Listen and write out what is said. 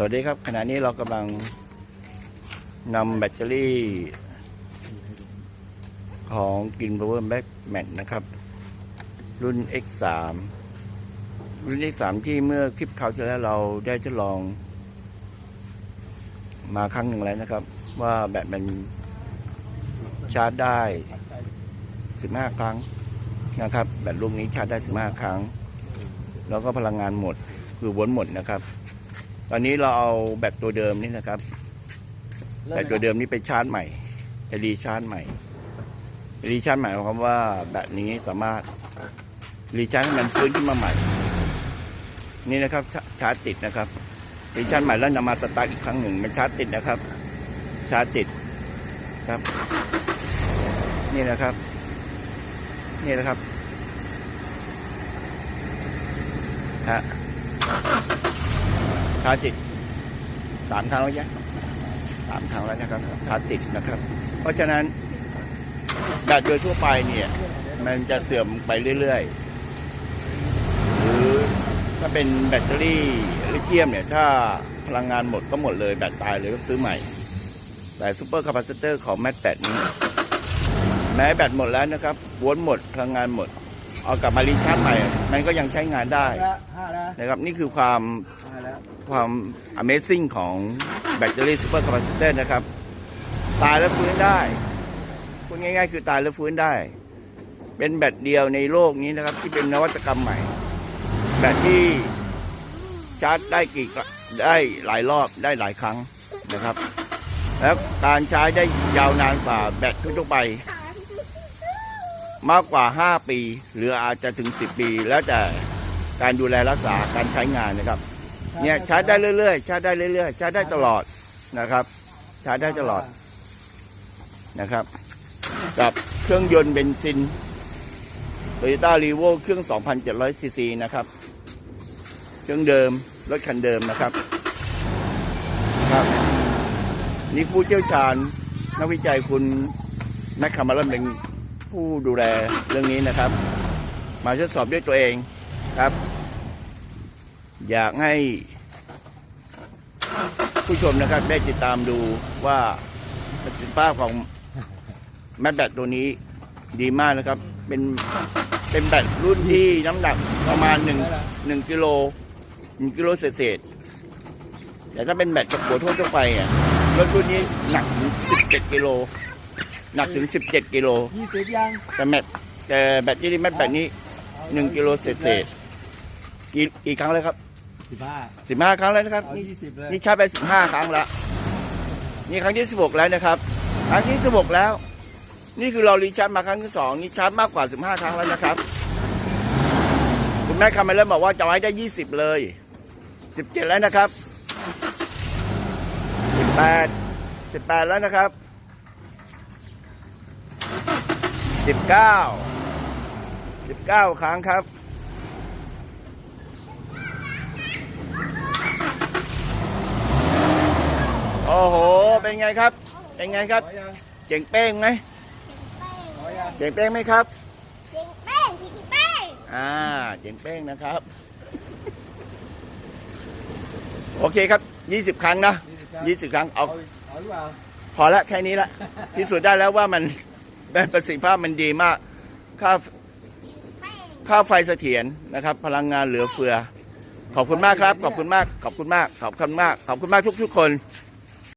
สวัสดีครับ ขณะนี้เรากำลังนำแบตเตอรี่ ของกิน Power Back Max นะครับ รุ่น X3 รุ่น X3 ที่เมื่อคลิปคราวที่แล้วเราได้ทดลอง มาครั้งหนึ่งแล้วนะครับ ว่าแบตมันชาร์จได้ 15 ครั้งนะครับ แบตลูกนี้ชาร์จได้ 15 ครั้ง แล้วก็พลังงานหมดคือวนหมดนะครับ ตอนนี้เราเอาแบตตัวเดิมนี่นะครับ แบตตัวเดิมนี่ไปชาร์จใหม่จะรีชาร์จใหม่รีชาร์จใหม่หมายความว่าแบตนี้สามารถรีชาร์จให้มันฟื้นขึ้นมาใหม่ นี่นะครับชาชาร์จติดนะครับรีชาร์จใหม่แล้วนำมาสตาร์ทอีกครั้งหนึ่งมันชาร์จติดนะครับ ชาร์จติดครับ นี่นะครับ นี่นะครับฮะ ชาร์จติดสามครั้งแล้วยังสามครั้งแล้วนะครับชาร์จติดนะครับ เพราะฉะนั้นแบตโดยทั่วไปเนี่ย มันจะเสื่อมไปเรื่อยๆ หรือถ้าเป็นแบตเตอรี่ลิเธียมเนี่ย ถ้าพลังงานหมดก็หมดเลยแบตตายเลยก็ซื้อใหม่ แต่ซูเปอร์คาปาซิเตอร์ของแมทแบตนี้ แม้แบตหมดแล้วนะครับวนหมดพลังงานหมด เอากลับมารีชาร์จใหม่ มันก็ยังใช้งานได้แล้วห้าแล้วนะครับ นี่คือความห้าแล้วความ Amazing ของแบตเตอรี่ซูเปอร์คาปาซิเตอร์นะครับ ตายแล้วฟื้นได้พูดง่าย ๆ คือตายแล้วฟื้นได้ เป็นแบตเดียวในโลกนี้นะครับ ที่เป็นนวัตกรรมใหม่ แบตที่ชาร์จได้กี่กะได้หลายรอบได้หลายครั้งนะครับ แล้วการใช้ได้ยาวนานกว่าแบตทั่วๆไป มากกว่า 5 ปี หรืออาจจะถึง 10 ปี แล้วแต่การดูแลรักษาการใช้งานนะครับ เนี่ยชาร์จได้เรื่อยๆชาร์จได้เรื่อยๆชาร์จได้ตลอดนะครับชาร์จได้ตลอดนะครับ กับเครื่องยนต์เบนซิน Toyota r e v o เครื่อง 2,700 ซีซีนะครับ เครื่องเดิม รถคันเดิมนะครับ ครับ นี่ผู้เชี่ยวชาญนักวิจัยคุณแมคคามาลอนเป็น ผู้ดูแลเรื่องนี้นะครับ มาทดสอบด้วยตัวเองครับ อยากให้ผู้ชมนะครับได้ติดตามดูว่าประสิทธิภาพของแมทแบตตัวนี้ดีมากนะครับ เป็นเป็นแบตรุ่นที่น้ำหนักประมาณหนึ่งหนึ่งกิโลหนึ่งกิโลเศษแต่ถ้าเป็นแบตกับหัวทั่วไปอะรถรุ่นนี้หนักถึงสิบเจ็ดกิโล หนักถึงสิบเจ็ดกิโลยี่สิบยังแต่แมทแต่แบตที่แมทแบตนี้หนึ่งกิโลเศษๆกี่กี่ครั้งแล้วครับ สิบห้าสิบห้าครั้งแล้วนะครับ เอานี่ยี่สิบเลยนี่ชาร์จไปสิบห้าครั้งแล้ว นี่ครั้งที่สิบหกแล้วนะครับ ครั้งที่สิบหกแล้ว นี่คือเรารีชาร์จมาครั้งที่สองนี่ชาร์จมากกว่าสิบห้าครั้งแล้วนะครับ คุณแม่คาเมลอนบอกว่าจะเอาให้ได้ยี่สิบเลยสิบเจ็ดแล้วนะครับสิบแปดสิบแปดแล้วนะครับ สิบเก้าสิบเก้าครั้งครับ โอ้โห เป็นไงครับ เป็นไงครับขอยังเจ๋งเป้งไหมขอยังเจ๋งเป้งไหมครับจริงแป้งจริงแป้งอ่า เจ๋งเป้งนะครับ โอเคครับ20ครั้งนะ20ครั้ง เอาเอาเอาหรือเปล่าพอละแค่นี้ละพิสูจน์ได้แล้วว่ามัน เป็นประสิทธิภาพมันดีมาก ค่าค่าไฟเสถียรนะครับ พลังงานเหลือเฟือ ขอบคุณมากครับ ขอบคุณมาก ขอบคุณมาก ขอบคุณมาก ขอบคุณมากทุกๆคน